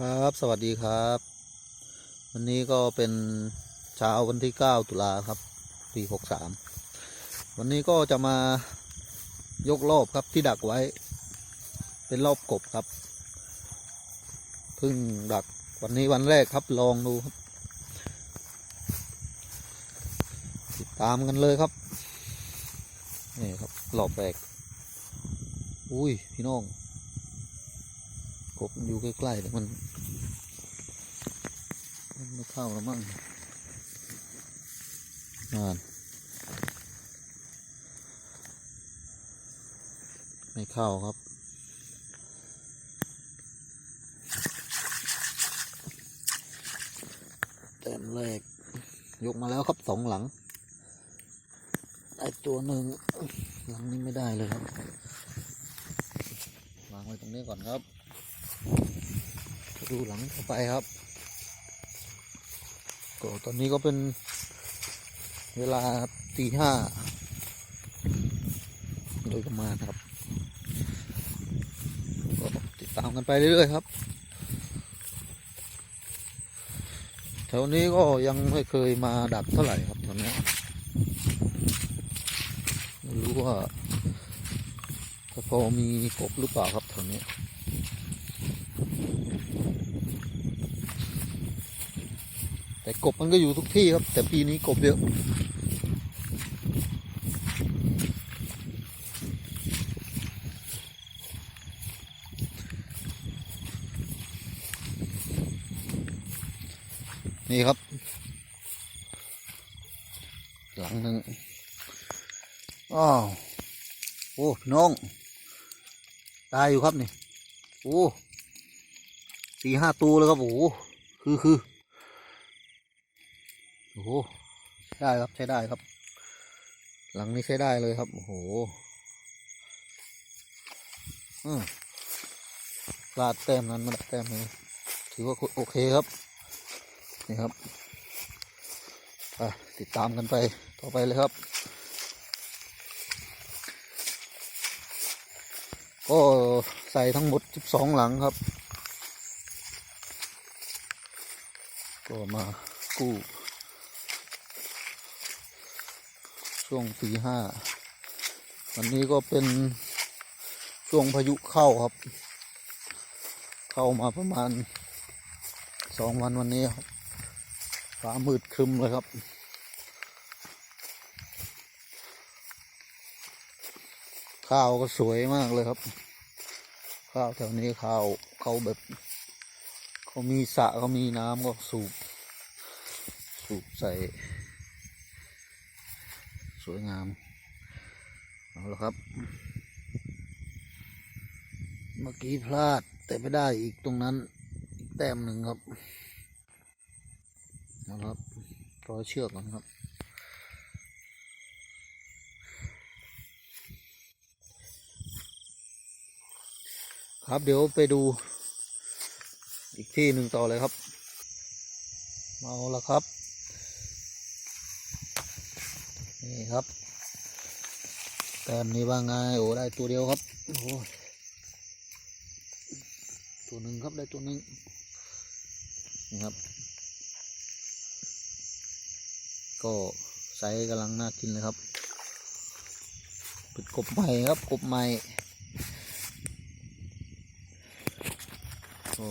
ครับสวัสดีครับ วันนี้ก็เป็นเช้าวันที่ 9 ตุลาครับ ปี 63 วันนี้ก็จะมายกรอบครับที่ดักไว้ เป็นรอบกบครับเพิ่งดักวันนี้วันแรกครับลองดูครับ ติดตามกันเลยครับ นี่ครับรอบแรก อุ้ยพี่น้อง กบมันอยู่ใกล้ๆเดี๋ยวมันมันไม่เข้าแล้วมั้งนานไม่เข้าครับแต้มแรกยกมาแล้วครับสองหลังได้ตัวหนึ่งหลังนี้ไม่ได้เลยครับวางไว้ตรงนี้ก่อนครับ ดูหลังเข้าไปครับก็ตอนนี้ก็เป็นเวลาตีห้าโดยประมาณครับ ก็ติดตามกันไปเรื่อยๆครับ แถวนี้ก็ยังไม่เคยมาดักเท่าไหร่ครับแถวนี้ไม่รู้ว่าจะพอมีกบหรือเปล่าครับแถวนี้ แต่กบมันก็อยู่ทุกที่ครับ แต่ปีนี้กบเยอะนี่ครับ หลังหนึ่งอ้าวโอ้พี่น้อง ตายอยู่ครับนี่ โอ้สี่ห้าตัวเลยครับ โอ้คือคือ โอ้โหใช้ได้ครับใช้ได้ครับ หลังนี้ใช้ได้เลยครับ โอ้โหอืมลาดแต้มนั้นมาแต้มนี้ถือว่าโอเคครับ นี่ครับไปติดตามกันไปต่อไปเลยครับ ก็ใส่ทั้งหมด 12 หลังครับ ก็มากู้ ช่วงตีห้าวันนี้ก็เป็นช่วงพายุเข้าครับ เข้ามาประมาณสองวันวันนี้ครับฟ้ามืดครึมเลยครับ ข้าวก็สวยมากเลยครับ ข้าวแถวนี้ข้าวเขาแบบเขามีสระเขามีน้ำก็สูบ สูบใส่ สวยงาม เอาละครับ เมื่อกี้พลาดแต่ไม่ได้อีกตรงนั้น อีกแต้มหนึ่งครับเอาละครับร้อยเชือกก่อนครับครับเดี๋ยวไปดู อีกที่หนึ่งต่อเลยครับ เอาละครับ นี่ครับแต้มนี้ว่าไงโอ้ได้ตัวเดียวครับโอ้ตัวหนึ่งครับได้ตัวหนึ่งนี่ครับ ก็ไซส์กำลังน่ากินเลยครับเป็นกบใหม่ครับกบใหม่ก็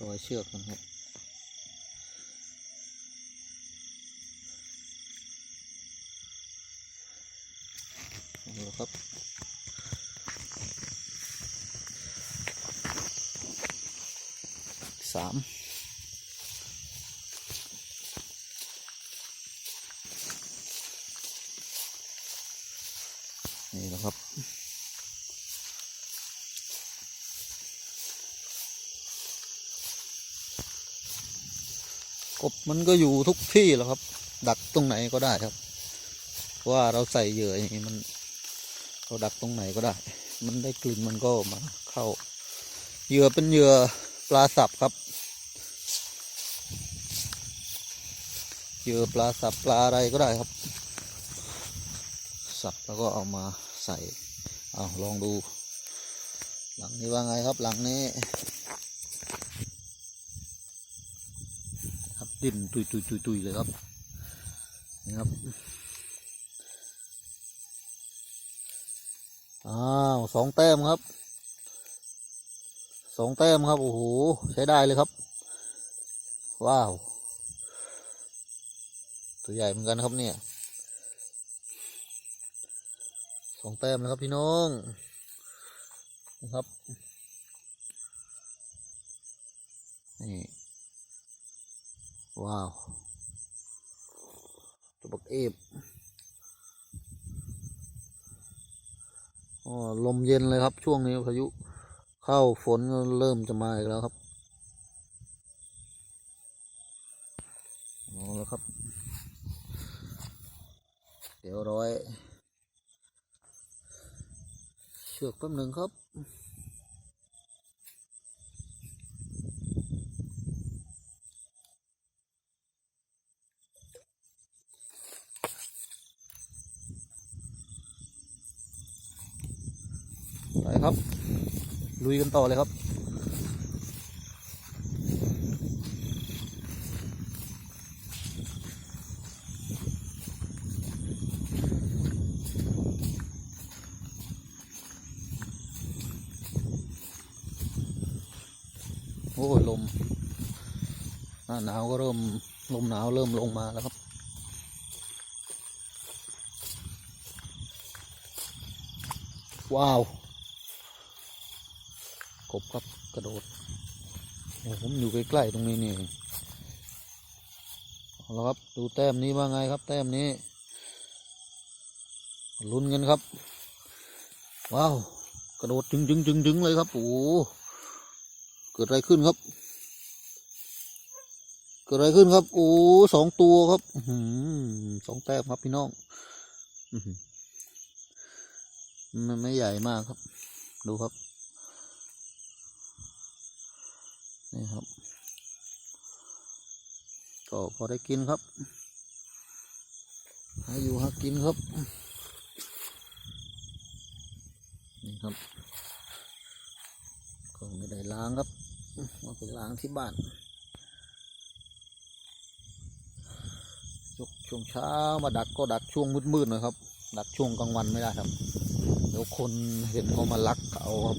รอยเชือกนะครับ เอาละครับสามนี่นะครับกบมันก็อยู่ทุกที่แหล้วครับ ดักตรงไหนก็ได้ครับ ว่าเราใส่เหยื่ออย่างนี้มัน เราดักตรงไหนก็ได้ มันได้กลิ่นมันก็มาเข้า เหยื่อเป็นเหยื่อปลาสับครับ เหยื่อปลาสับปลาอะไรก็ได้ครับ สับแล้วก็เอามาใส่เอ้าลองดู หลังนี้ว่าไงครับหลังนี้ครับดิ้นตุยตุยตุยตุยเลยครับนี่ครับ อ้าวสองแต้มครับสองแต้มครับโอ้โหใช้ได้เลยครับ ว้าว ตัวใหญ่เหมือนกันครับเนี่ยสองแต้มนะครับพี่น้องนะครับนี่ว้าวตัวบักเอฟอ๋อ ลมเย็นเลยครับ ช่วงนี้พายุเข้าฝนเริ่มจะมาอีกแล้วครับเอาแล้วครับ เดี๋ยวร้อย เชือกแป๊บหนึ่งครับ ไปครับ ลุยกันต่อเลยครับโอ้ยลมหน้าหนาวก็เริ่มลมหนาวเริ่มลงมาแล้วครับ ว้าว บครับกระโดดโอ้ผมอยู่ใกล้ๆตรงนี้นี่เองเอาละครับดูแต้มนี้ว่าไงครับ แต้มนี้ลุ้นกันครับ ว้าว กระโดดจึงจึงจึงจึงเลยครับโอ้เกิดอะไรขึ้นครับ เกิดอะไรขึ้นครับโอ้สองตัวครับอื้อหือสองแต้มครับพี่น้องอืมันไม่ใหญ่มากครับ ดูครับ นี่ครับ ก็พอได้กินครับ หาอยู่หากินครับ นี่ครับ ก็ไม่ได้ล้างครับมาไปล้างที่บ้านช่วงเช้ามาดักก็ดักช่วงมืดๆหน่อยครับ ดักช่วงกลางวันไม่ได้ครับ เดี๋ยวคนเห็นเขามาลักเอาครับ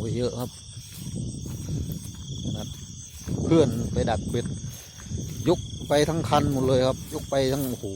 ไปเยอะครับนาดเพื่อนไปดักเป็ดยกไปทั้งคันหมดเลยครับ ยกไปทั้งโอ้โห